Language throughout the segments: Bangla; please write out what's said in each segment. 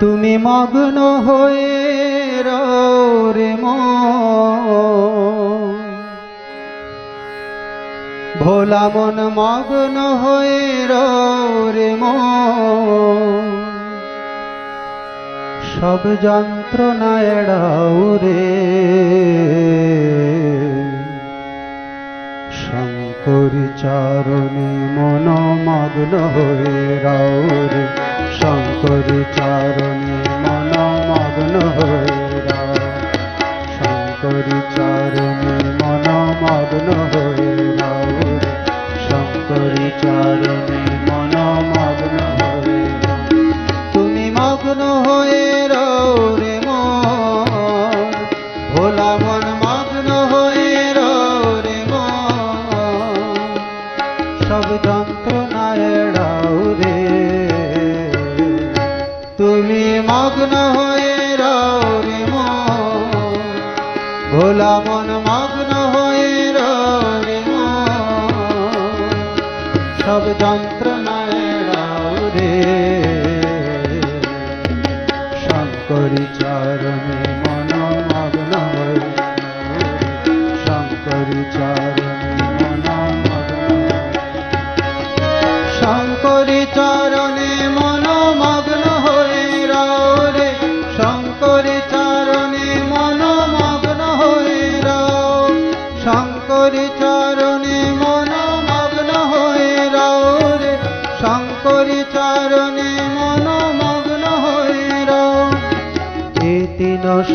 তুমি মগ্ন হয়ে রে ভোলা মন মগ্ন হয়ে রে সব যন্ত্রণা এড়াও রে। শঙ্কর চরণে মন মগ্ন হয়ে রে শঙ্করী চরণে মন মগ্ন হইরা শঙ্করী চরণে ভোলা মন মগ্ন হয়ে রে সব যন্ত্রণায় রে। শঙ্করী চরণে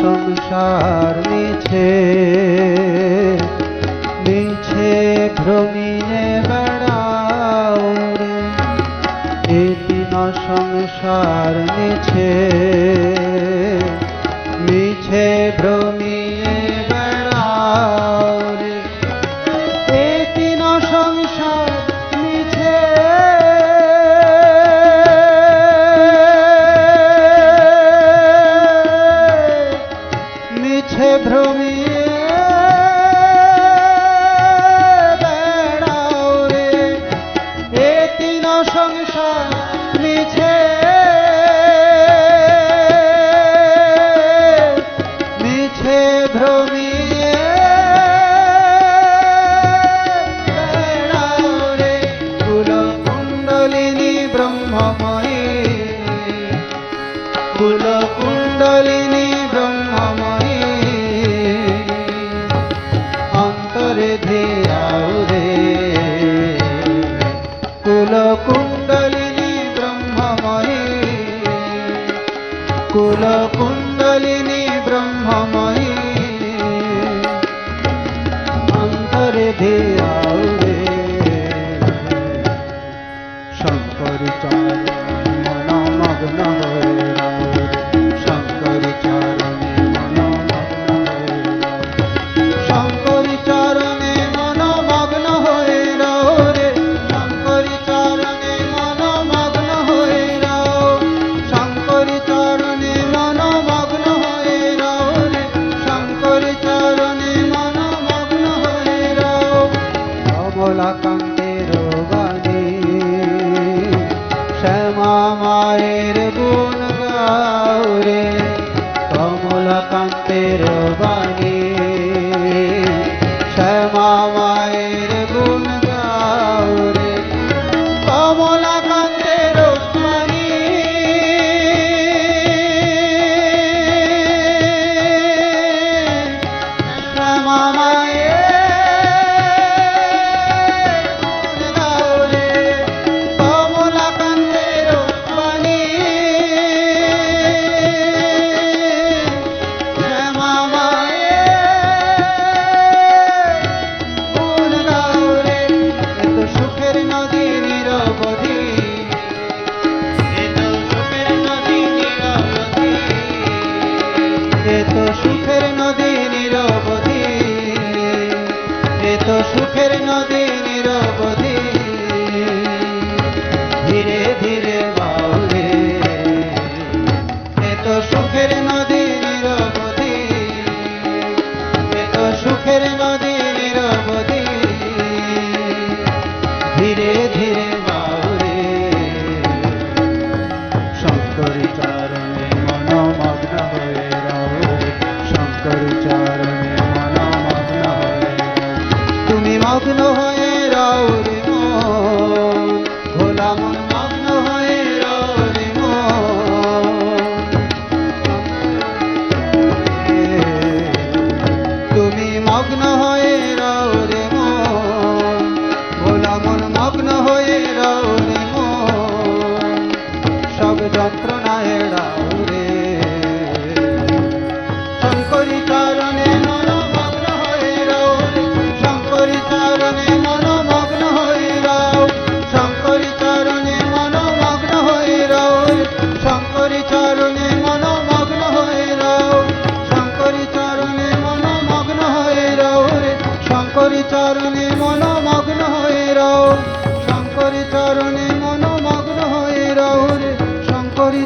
সংসার মিছে মিছে ভ্রমিনে বেড়াও এ সংসার মিছে। mere guna সুখের নদী নিরবধি ধীরে ধীরে বাউরে এত সুখের নদী নিরবধি এত সুখের নদী নিরবধি ধীরে ধীরে বাউরে শঙ্কর চরণে মনমগ্ন হয়ে রও। শঙ্কর চরণে ভগ্ন হয়ে র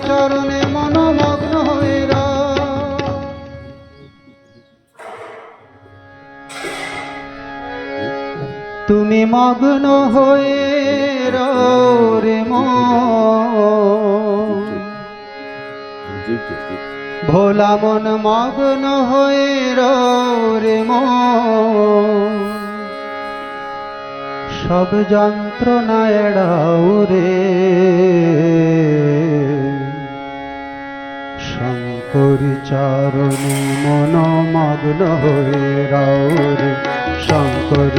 চরণে মনোমগ্ন হয়ে। তুমি মগ্ন হয়ে রে ভোলা মন মগ্ন হয়ে রে সব যন্ত্রণা এড়াও রে। শঙ্কর চরণে মন মগ্ন হয়ে রাউরে রে। শঙ্কর